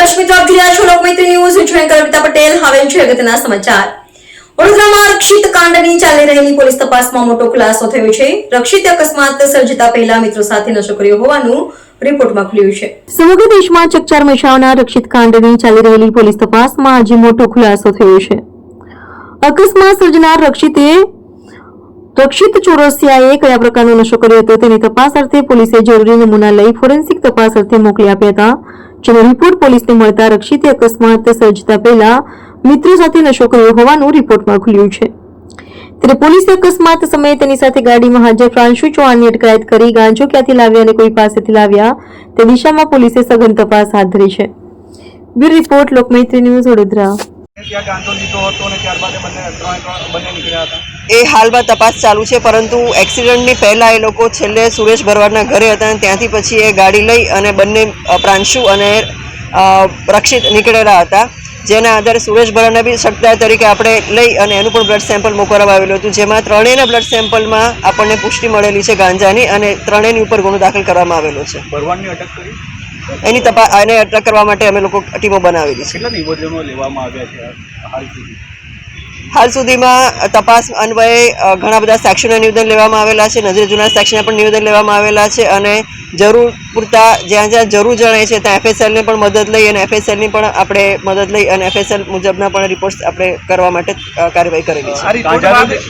દર્શક મિત્રો આપ જોઈ રહ્યા છો લોકમૈત્રી ન્યૂઝ એન્કર અમિતા પટેલ હવે છે અગત્યના સમાચાર. વડોદરામાં રક્ષિત કાંડની ચાલી રહેલી પોલીસ તપાસમાં મોટો ખુલાસો થયો છે. રક્ષિત અકસ્માત સર્જતા પહેલા મિત્રો સાથે નશો કર્યો હોવાનું સમગ્ર દેશમાં ચકચાર મચાવનાર રક્ષિત કાંડની ચાલી રહેલી પોલીસ તપાસમાં આજે મોટો ખુલાસો થયો છે. અકસ્માત સર્જનાર રક્ષિતે રક્ષિત ચોરસિયાએ કયા પ્રકારનો નશો કર્યો હતો તેની તપાસ અર્થે પોલીસે જરૂરી નમૂના લઈ ફોરેન્સિક તપાસ અર્થે મોકલી આપ્યા હતા. જેનો રિપોર્ટ પોલીસને મળતા રક્ષિતે અકસ્માત સર્જતા પહેલા મિત્રો સાથે નશો કર્યો હોવાનું રિપોર્ટમાં ખુલ્યું છે. ત્યારે પોલીસે અકસ્માત સમયે તેની સાથે ગાડીમાં હાજર પ્રાંશુ ચૌહાણની અટકાયત કરી ગાંજો ક્યાંથી લાવ્યા અને કોઈ પાસેથી લાવ્યા તે દિશામાં પોલીસે સઘન તપાસ હાથ ધરી છે. Bureau report Lokmaitri news Vadodara. ત્યાં ગાંજો લીધો હતો અને ત્યારબાદ બંને ત્રણ બંને નીકળ્યા હતા. એ હાલમાં તપાસ ચાલુ છે પરંતુ એક્સિડન્ટની પહેલાં એ લોકો છેલ્લે સુરેશ ભરવાડના ઘરે હતા અને ત્યાંથી પછી એ ગાડી લઈ અને બંને પ્રાંશુ અને રક્ષિત નીકળેલા હતા. જેના આધારે સુરેશ ભરવાડને બી સટ્ટા તરીકે આપણે લઈ અને એનું પણ બ્લડ સેમ્પલ મોકલવામાં આવેલું હતું. જેમાં ત્રણેયના બ્લડ સેમ્પલમાં આપણને પુષ્ટિ મળેલી છે ગાંજાની અને ત્રણેયની ઉપર ગુનો દાખલ કરવામાં આવેલો છે. ભરવાડની અટક કરી? એની તપાસ એને અટક કરવા માટે અમે લોકો ટીમો બનાવેલી છે. કેટલા નિવેદનો લેવામાં આવ્યા છે હાલ સુધી? હાલ સુધીમાં તપાસ અન્વયે ઘણા બધા સેક્શનના નિવેદન લેવામાં આવેલા છે. નજરે જૂના સેક્શનના પણ નિવેદન લેવામાં આવેલા છે અને જરૂર પૂરતા જ્યાં જ્યાં જરૂર જણાય છે ત્યાં એફએસએલને પણ મદદ લઈ અને એફએસએલની પણ આપણે મદદ લઈ અને એફએસએલ મુજબના પણ રિપોર્ટ્સ આપણે કરવા માટે કાર્યવાહી કરેલી છે.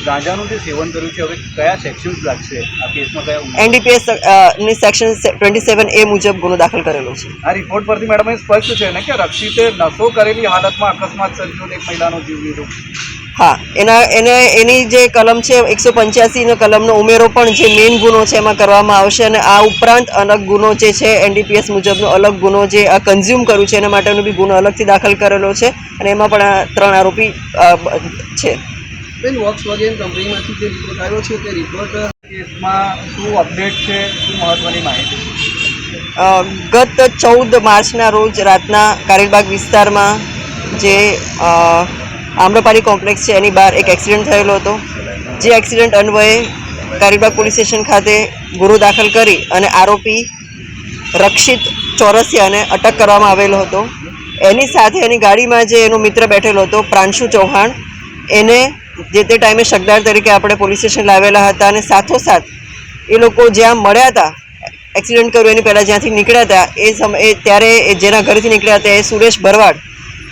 ગાંજાનું જે સેવન કર્યું છે હવે કયા સેક્શન્સ લાગશે? આ કેસમાં કયા એનડીપીએસની સેક્શન ટ્વેન્ટી સેવન એ મુજબ ગુનો દાખલ કરેલો છે. આ રિપોર્ટ પરથી મેડમ સ્પષ્ટ છે ને કે રક્ષિતે નશો કરેલી હાલતમાં અકસ્માત સર્જ્યો એક મહિલાનો જીવ લીધો. હા એના એને એની જે કલમ છે એકસો પંચ્યાસીનો કલમનો ઉમેરો પણ જે મેઇન ગુનો છે એમાં કરવામાં આવશે અને આ ઉપરાંત અલગ ગુનો જે છે એનડીપીએસ મુજબનો અલગ ગુનો જે આ કન્ઝ્યુમ કર્યું છે એના માટેનો બી ગુનો અલગથી દાખલ કરેલો છે અને એમાં પણ આ ત્રણ આરોપી છે. બેન વોક્સ કંપનીમાંથી જે રિપોર્ટ આવ્યો છે તે રિપોર્ટ કેસમાં શું અપડેટ છે શું મહત્વની માહિતી ગત ચૌદ માર્ચના રોજ રાતના કારેલબાગ વિસ્તારમાં જે આમ્રપાલી કોમ્પ્લેક્સ છે, એની બહાર એક એક્સિડન્ટ થયેલો હતો. જે એક્સિડન્ટ અન્વયે કારીબાગ પોલીસ સ્ટેશન ખાતે ગુરુ દાખલ કરી અને આરોપી રક્ષિત ચોરસિયાને અટક કરવામાં આવેલો હતો. એની સાથે એની ગાડીમાં જે એનો મિત્ર બેઠેલો હતો, પ્રાંશુ ચૌહાણ, એને જે તે ટાઈમે શકદાર તરીકે આપણે પોલીસ સ્ટેશન લાવેલા હતા અને સાથોસાથ એ લોકો જ્યાં મળ્યા હતા, એક્સિડન્ટ કર્યું, એની પહેલાં જ્યાંથી નીકળ્યા હતા, એ સમયે ત્યારે એ જેના ઘરેથી નીકળ્યા હતા એ સુરેશ ભરવાડ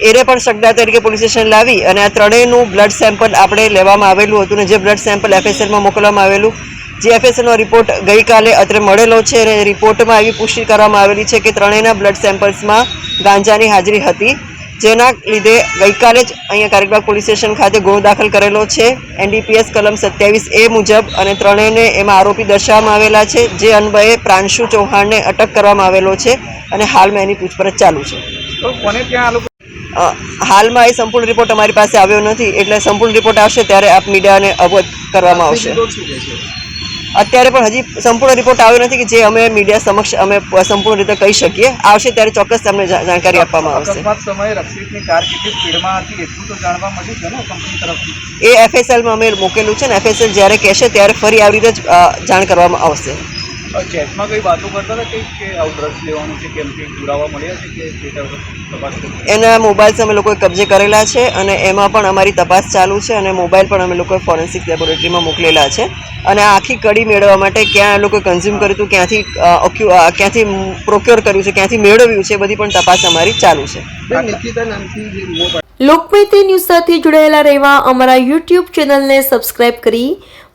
એને પણ શકદાર તરીકે પોલીસ સ્ટેશન લાવી અને આ ત્રણેયનું બ્લડ સેમ્પલ આપણે લેવામાં આવેલું હતું અને જે બ્લડ સેમ્પલ એફએસએલમાં મોકલવામાં આવેલું, જે એફએસએલનો રિપોર્ટ ગઈકાલે અત્રે મળેલો છે અને રિપોર્ટમાં એવી પુષ્ટિ કરવામાં આવેલી છે કે ત્રણેયના બ્લડ સેમ્પલ્સમાં ગાંજાની હાજરી હતી, જેના લીધે ગઈકાલે જ અહીંયા કારેકબાગ પોલીસ સ્ટેશન ખાતે ગુનો દાખલ કરેલો છે. એનડીપીએસ કલમ સત્યાવીસ એ મુજબ અને ત્રણેયને એમાં આરોપી દર્શાવવામાં આવેલા છે, જે અન્વયે પ્રાંશુ ચૌહાણને અટક કરવામાં આવેલો છે અને હાલમાં એની પૂછપરછ ચાલુ છે. હાલમાં એ સંપૂર્ણ રિપોર્ટ અમારી પાસે આવ્યો નથી એટલે સંપૂર્ણ રિપોર્ટ આવશે ત્યારે આપ મીડિયાને અવગત કરવામાં આવશે. અત્યારે પણ હજી સંપૂર્ણ રિપોર્ટ આવ્યો નથી કે જે અમે મીડિયા સમક્ષ અમે સંપૂર્ણ રીતે કહી શકીએ. આવશે ત્યારે ચોક્કસ તમને જાણકારી આપવામાં આવશે. એ એફએસએલમાં અમે મૂકેલું છે ને એફએસએલ જ્યારે કહેશે ત્યારે ફરી આવી રીતે જ જાણ કરવામાં આવશે. ચેટમાં કઈ વાતો કરતા હતા? કંઈક કે આવું ડ્રગ્સ લેવાનું છે કેમ કે પુરાવા મળ્યા છે કે તપાસ એના મોબાઈલ્સ અમે લોકોએ કબજે કરેલા છે અને એમાં પણ અમારી તપાસ ચાલુ છે અને મોબાઈલ પણ અમે લોકોએ ફોરેન્સિક લેબોરેટરીમાં મોકલેલા છે. અને આખી કડી મેળવવા માટે ક્યાં એ લોકોએ કન્ઝ્યુમ કર્યું હતું ક્યાંથી ક્યાંથી પ્રોક્યોર કર્યું છે ક્યાંથી મેળવ્યું છે બધી પણ તપાસ અમારી ચાલુ છે. લોકમૈત્રી ન્યૂઝ સાથે જોડાયેલા રહેવા અમારા યુટ્યુબ ચેનલને સબસ્ક્રાઇબ કરી